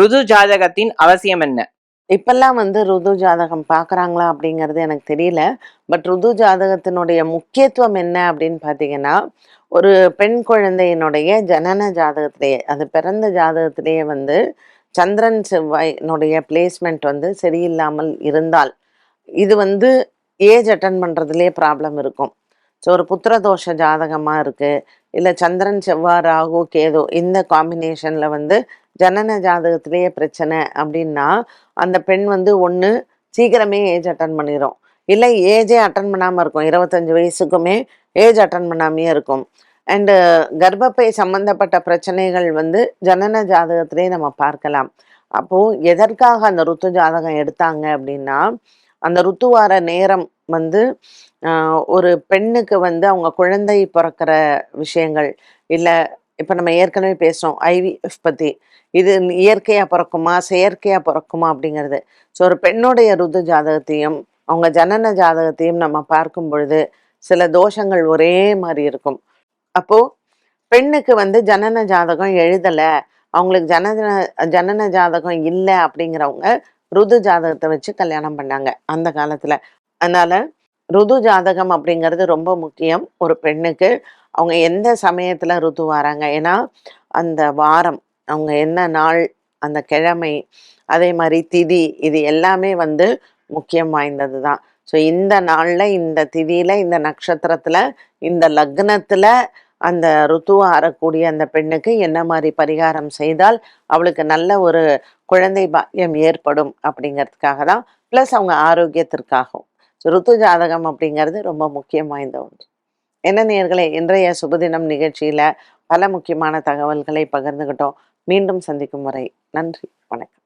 ருது ஜாதகத்தின் அவசியம் என்ன? இப்பெல்லாம் வந்து ருது ஜாதகம் பார்க்குறாங்களா அப்படிங்கிறது எனக்கு தெரியல. பட் ருது ஜாதகத்தினுடைய முக்கியத்துவம் என்ன அப்படின்னு பார்த்தீங்கன்னா ஒரு பெண் குழந்தையினுடைய ஜனன ஜாதகத்திலேயே அது பிறந்த ஜாதகத்திலேயே வந்து சந்திரன் செவ்வாயினுடைய பிளேஸ்மெண்ட் வந்து சரியில்லாமல் இருந்தால் இது வந்து ஏஜ் அட்டன் பண்ணுறதுலேயே ப்ராப்ளம் இருக்கும். ஸோ ஒரு புத்திரதோஷ ஜாதகமாக இருக்குது இல்லை சந்திரன் செவ்வாய் ராகு கேது இந்த காம்பினேஷனில் வந்து ஜனன ஜாதகத்திலேயே பிரச்சனை அப்படின்னா அந்த பெண் வந்து ஒன்று சீக்கிரமே ஏஜ் அட்டன் பண்ணிடும் இல்லை ஏஜே அட்டன் பண்ணாமல் இருக்கும். இருபத்தஞ்சு வயசுக்குமே ஏஜ் அட்டன் பண்ணாமையே இருக்கும். அண்டு கர்ப்பப்பை சம்பந்தப்பட்ட பிரச்சனைகள் வந்து ஜனன ஜாதகத்திலே நம்ம பார்க்கலாம். அப்போது எதற்காக அந்த ருத்து ஜாதகம் எடுத்தாங்க அப்படின்னா அந்த ருத்து வார நேரம் வந்து ஒரு பெண்ணுக்கு வந்து அவங்க குழந்தை பிறக்கிற விஷயங்கள் இல்லை இப்போ நம்ம ஏற்கனவே பேசுகிறோம் ஐவிஎஃப் பற்றி இது இயற்கையாக பிறக்குமா செயற்கையாக பிறக்குமா அப்படிங்கிறது. ஸோ ஒரு பெண்ணுடைய ருது ஜாதகத்தையும் அவங்க ஜனன ஜாதகத்தையும் நம்ம பார்க்கும் பொழுது சில தோஷங்கள் ஒரே மாதிரி இருக்கும். அப்போது பெண்ணுக்கு வந்து ஜனன ஜாதகம் எழுதலை அவங்களுக்கு ஜனன ஜனன ஜாதகம் இல்லை அப்படிங்கிறவங்க ருது ஜாதகத்தை வச்சு கல்யாணம் பண்ணாங்க அந்த காலத்தில். அதனால் ருது ஜாதகம் அப்படிங்கிறது ரொம்ப முக்கியம் ஒரு பெண்ணுக்கு. அவங்க எந்த சமயத்தில் ருது வராங்க? ஏன்னா அந்த வாரம் அவங்க என்ன நாள் அந்த கிழமை அதே மாதிரி திதி இது எல்லாமே வந்து முக்கியம் வாய்ந்தது தான் ஸோ இந்த நாளில் இந்த திதியில் இந்த நட்சத்திரத்தில் இந்த லக்னத்தில் அந்த ருத்துவ அறக்கூடிய அந்த பெண்ணுக்கு என்ன மாதிரி பரிகாரம் செய்தால் அவளுக்கு நல்ல ஒரு குழந்தை பாக்கியம் ஏற்படும் அப்படிங்கிறதுக்காக தான் ப்ளஸ் அவங்க ஆரோக்கியத்திற்காகவும். ருத்து ஜாதகம் அப்படிங்கிறது ரொம்ப முக்கியம் வாய்ந்த ஒன்று. என்ன நேர்களே இன்றைய சுபதினம் நிகழ்ச்சியில பல முக்கியமான தகவல்களை பகிர்ந்துகிட்டோம். மீண்டும் சந்திக்கும் வரை நன்றி வணக்கம்.